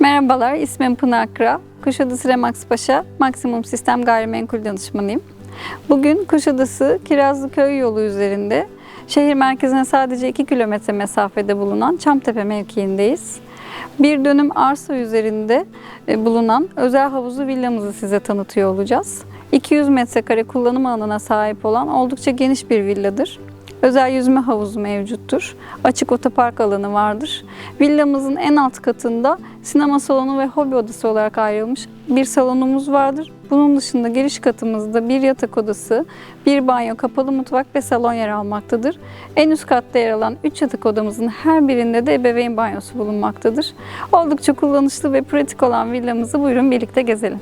Merhabalar, ismim Pınar Kıra. Kuşadası Remax Paşa Maksimum Sistem Gayrimenkul Danışmanıyım. Bugün Kuşadası Kirazlı Köy yolu üzerinde şehir merkezine sadece 2 kilometre mesafede bulunan Çamtepe mevkiindeyiz. Bir dönüm arsa üzerinde e, bulunan özel havuzlu villamızı size tanıtıyor olacağız. 200 metrekare kullanım alanına sahip olan oldukça geniş bir villadır. Özel yüzme havuzu mevcuttur. Açık otopark alanı vardır. Villamızın en alt katında sinema salonu ve hobi odası olarak ayrılmış bir salonumuz vardır. Bunun dışında giriş katımızda bir yatak odası, bir banyo, kapalı mutfak ve salon yer almaktadır. En üst katta yer alan 3 yatak odamızın her birinde de ebeveyn banyosu bulunmaktadır. Oldukça kullanışlı ve pratik olan villamızı buyurun birlikte gezelim.